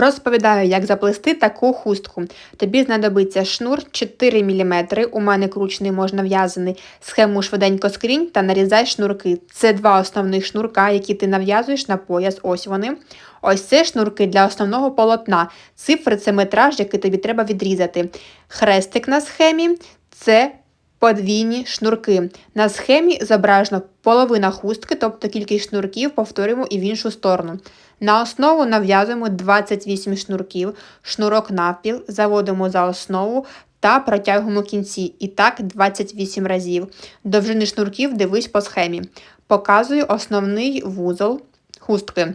Розповідаю, як заплести таку хустку. Тобі знадобиться шнур 4 мм, у мене кручений можна в'язаний. Схему швиденько скрінь та нарізай шнурки. Це два основних шнурка, які ти нав'язуєш на пояс. Ось вони. Ось це шнурки для основного полотна. Цифри це метраж, який тобі треба відрізати. Хрестик на схемі це подвійні шнурки. На схемі зображено половина хустки, тобто кількість шнурків повторюємо і в іншу сторону. На основу нав'язуємо 28 шнурків, шнурок навпіл, заводимо за основу та протягуємо кінці. І так 28 разів. Довжини шнурків дивись по схемі. Показую основний вузол хустки.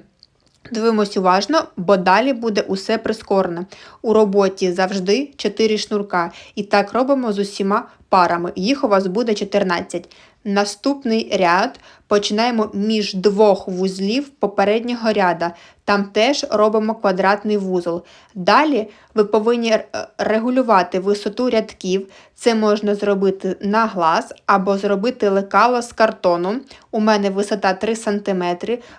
Дивимось уважно, бо далі буде усе прискорено. У роботі завжди 4 шнурка. І так робимо з усіма парами. Їх у вас буде 14. Наступний ряд починаємо між двох вузлів попереднього ряда. Там теж робимо квадратний вузол. Далі ви повинні е, регулювати висоту рядків. Це можна зробити на глаз або зробити лекало з картону. У мене висота 3 см.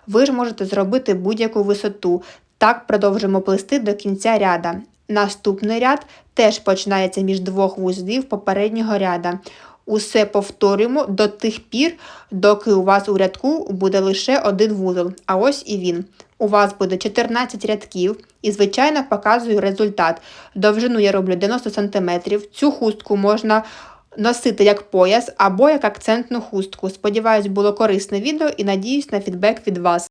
Ви ж можете зробити будь-яку висоту. Так продовжимо плести до кінця ряда. Наступний ряд теж починається між двох вузлів попереднього ряда. Усе повторюємо до тих пір, доки у вас у рядку буде лише один вузол. А ось і він. У вас буде 14 рядків і, звичайно, показую результат. Довжину я роблю 90 см. Цю хустку можна носити як пояс або як акцентну хустку. Сподіваюсь, було корисне відео і надіюсь на фідбек від вас.